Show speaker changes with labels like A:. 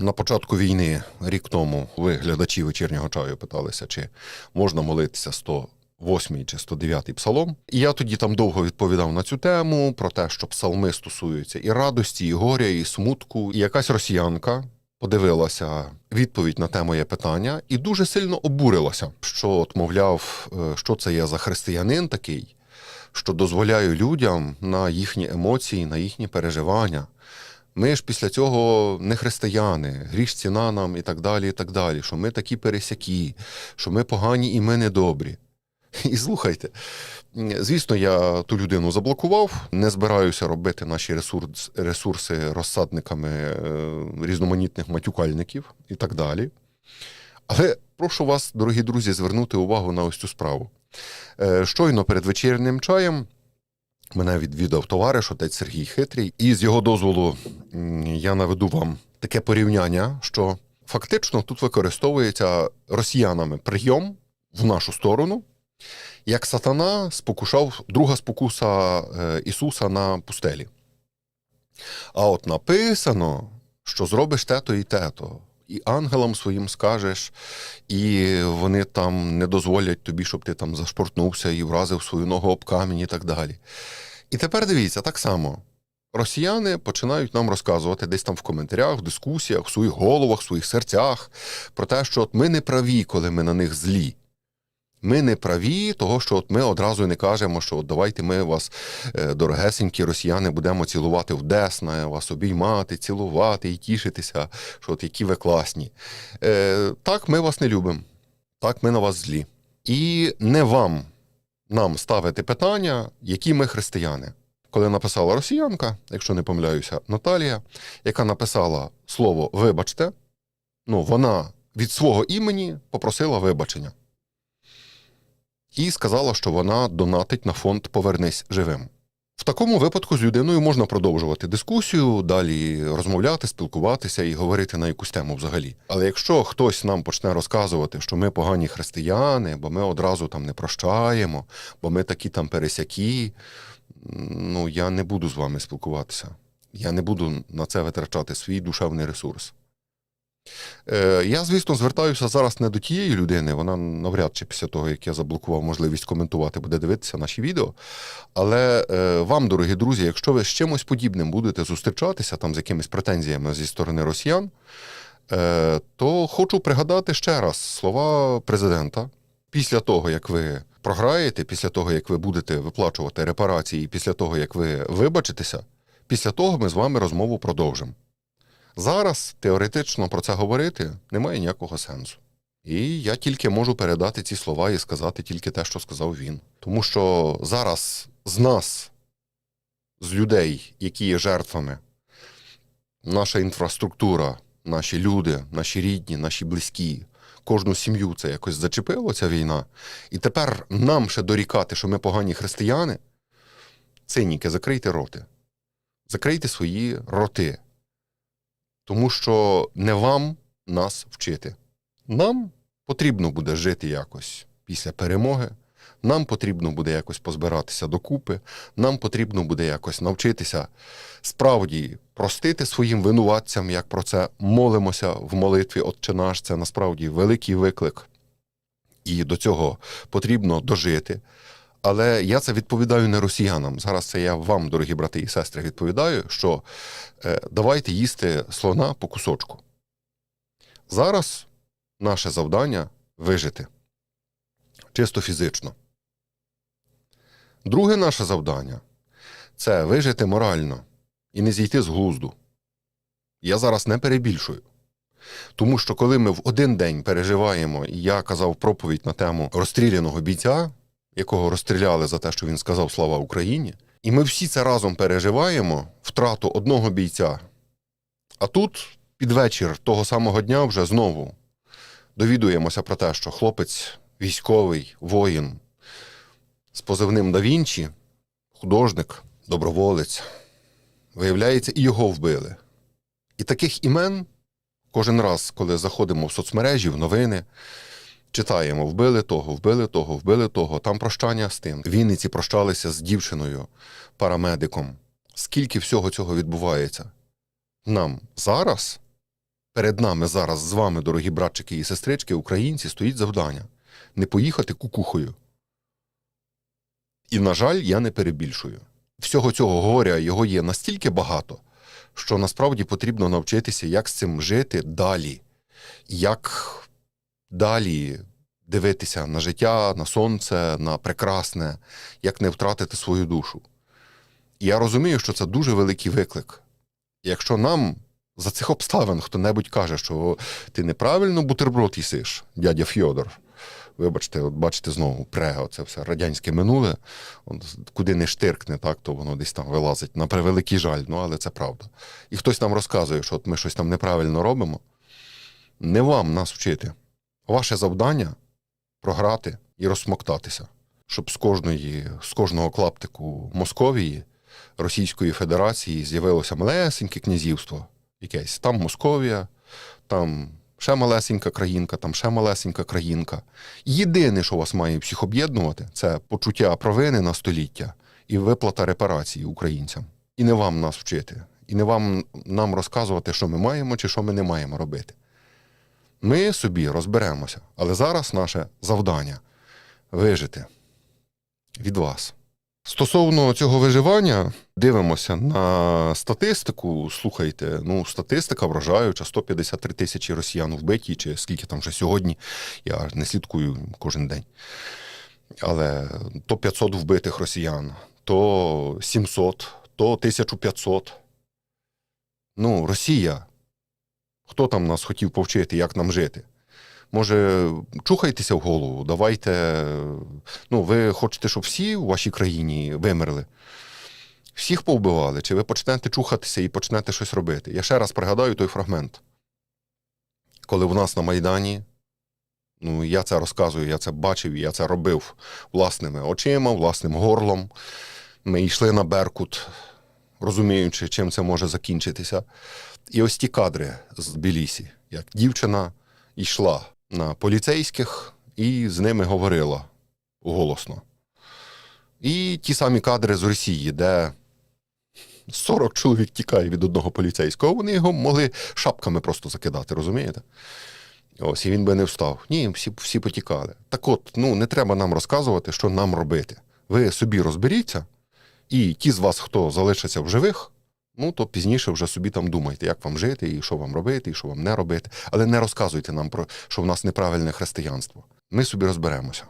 A: На початку війни, рік тому, ви, глядачі вечірнього чаю, питалися, чи можна молитися 108 чи 109 псалом. І я тоді там довго відповідав на цю тему про те, що псалми стосуються і радості, і горя, і смутку. І якась росіянка подивилася відповідь на те моє питання і дуже сильно обурилася, що, от, мовляв, е, що це є за християнин такий, що дозволяє людям на їхні емоції, на їхні переживання. Ми ж після цього не християни, гріш ціна нам і так далі, і так далі, що ми такі пересякі, що ми погані і ми недобрі. І слухайте, звісно, я ту людину заблокував, не збираюся робити наші ресурс, ресурси розсадниками е, різноманітних матюкальників і так далі. Але прошу вас, дорогі друзі, звернути увагу на ось цю справу. Е, Щойно перед вечірнім чаєм Мене відвідав товариш, отець Сергій Хитрий, і з його дозволу я наведу вам таке порівняння, що фактично тут використовується росіянами прийом в нашу сторону, як сатана спокушав друга спокуса е, Ісуса на пустелі. А от написано, що зробиш те-то і те-то. І ангелам своїм скажеш, і вони там не дозволять тобі, щоб ти там зашпортнувся і вразив свою ногу об камінь і так далі. І тепер дивіться, так само. Росіяни починають нам розказувати десь там в коментарях, в дискусіях, в своїх головах, в своїх серцях про те, що от ми не праві, коли ми на них злі. Ми не праві, того, що от ми одразу не кажемо, що от давайте ми вас, е, дорогесенькі росіяни, будемо цілувати в десна, вас обіймати, цілувати і тішитися, що от які ви класні. Е, так, ми вас не любимо. Так, ми на вас злі. І не вам нам ставити питання, які ми християни. Коли написала росіянка, якщо не помиляюся, Наталія, яка написала слово вибачте, ну вона від свого імені попросила вибачення. І сказала, що вона донатить на фонд Повернись живим. В такому випадку з людиною можна продовжувати дискусію, далі розмовляти, спілкуватися і говорити на якусь тему взагалі. Але якщо хтось нам почне розказувати, що ми погані християни, бо ми одразу там не прощаємо, бо ми такі там пересякі, ну я не буду з вами спілкуватися. Я не буду на це витрачати свій душевний ресурс. Е, Я, звісно, звертаюся зараз не до тієї людини, вона навряд чи після того, як я заблокував можливість коментувати, буде дивитися наші відео. Але е, вам, дорогі друзі, якщо ви з чимось подібним будете зустрічатися там з якимись претензіями зі сторони росіян, е, то хочу пригадати ще раз слова президента. Після того, як ви програєте, після того, як ви будете виплачувати репарації, після того, як ви вибачитеся, після того ми з вами розмову продовжимо. Зараз теоретично про це говорити немає ніякого сенсу. І я тільки можу передати ці слова і сказати тільки те, що сказав він. Тому що зараз з нас, з людей, які є жертвами, наша інфраструктура, наші люди, наші рідні, наші близькі, кожну сім'ю це якось зачепило, ця війна. І тепер нам ще дорікати, що ми погані християни. Циніки, закрийте роти. Закрийте свої роти. Тому що не вам нас вчити. Нам потрібно буде жити якось після перемоги. Нам потрібно буде якось позбиратися докупи, нам потрібно буде якось навчитися справді простити своїм винуватцям, як про це молимося в молитві Отче наш. Це насправді великий виклик. І до цього потрібно дожити. Але я це відповідаю не росіянам. Зараз це я вам, дорогі брати і сестри, відповідаю, що е, давайте їсти слона по кусочку. Зараз наше завдання вижити чисто фізично. Друге наше завдання це вижити морально і не зійти з глузду. Я зараз не перебільшую. Тому що коли ми в один день переживаємо, і я казав проповідь на тему розстріляного бійця, якого розстріляли за те, що він сказав Слава Україні, і ми всі це разом переживаємо втрату одного бійця. А тут під вечір того самого дня вже знову довідуємося про те, що хлопець, військовий, воїн з позивним да Вінчі, художник, доброволець, виявляється, і його вбили. І таких імен кожен раз, коли заходимо в соцмережі, в новини, читаємо: вбили того, вбили того, вбили того, там прощання з тим. В Вінниці прощалися з дівчиною, парамедиком. Скільки всього цього відбувається? Нам зараз Перед нами зараз з вами, дорогі братчики і сестрички, українці, стоїть завдання не поїхати кукухою. І, на жаль, я не перебільшую. Всього цього горя його є настільки багато, що насправді потрібно навчитися, як з цим жити далі, як далі дивитися на життя, на сонце, на прекрасне, як не втратити свою душу. І я розумію, що це дуже великий виклик. Якщо нам за цих обставин хто-небудь каже, що ти неправильно бутерброд їсиш, дядя Фьодор. Вибачте, от бачите знову прега, це все радянське минуле. От, куди не штиркне, так, то воно десь там вилазить. На превеликий жаль, ну але це правда. І хтось нам розказує, що от ми щось там неправильно робимо. Не вам нас вчити. Ваше завдання програти і розсмоктатися, щоб з кожної, з кожного клаптику Московії, Російської Федерації з'явилося малесеньке князівство якесь. Там Московія, там ще малесенька країнка, там ще малесенька країнка. Єдине, що вас має всіх об'єднувати, це почуття провини на століття і виплата репарації українцям. І не вам нас вчити, і не вам нам розказувати, що ми маємо чи що ми не маємо робити. Ми собі розберемося, але зараз наше завдання вижити від вас. Стосовно цього виживання, дивимося на статистику. Слухайте, ну статистика вражаюча: 153 тисячі росіян вбиті, чи скільки там вже сьогодні. Я не слідкую кожен день. Але то 500 вбитих росіян, то 700, то 1500. Ну, Росія. Хто там нас хотів повчити, як нам жити? Може, чухайтеся в голову, давайте. Ну, ви хочете, щоб всі у вашій країні вимерли? Всіх повбивали? Чи ви почнете чухатися і почнете щось робити? Я ще раз пригадаю той фрагмент. Коли в нас на Майдані, ну я це розказую, я це бачив, я це робив власними очима, власним горлом. Ми йшли на Беркут, розуміючи, чим це може закінчитися. І ось ті кадри з Білісі, як дівчина йшла на поліцейських і з ними говорила голосно. І ті самі кадри з Росії, де 40 чоловік тікає від одного поліцейського, вони його могли шапками просто закидати, розумієте? Ось, і він би не встав. Ні, всі, всі потікали. Так от, ну не треба нам розказувати, що нам робити. Ви собі розберіться, і ті з вас, хто залишиться в живих, ну то пізніше вже собі там думайте, як вам жити, і що вам робити, і що вам не робити. Але не розказуйте нам про що в нас неправильне християнство. Ми собі розберемося.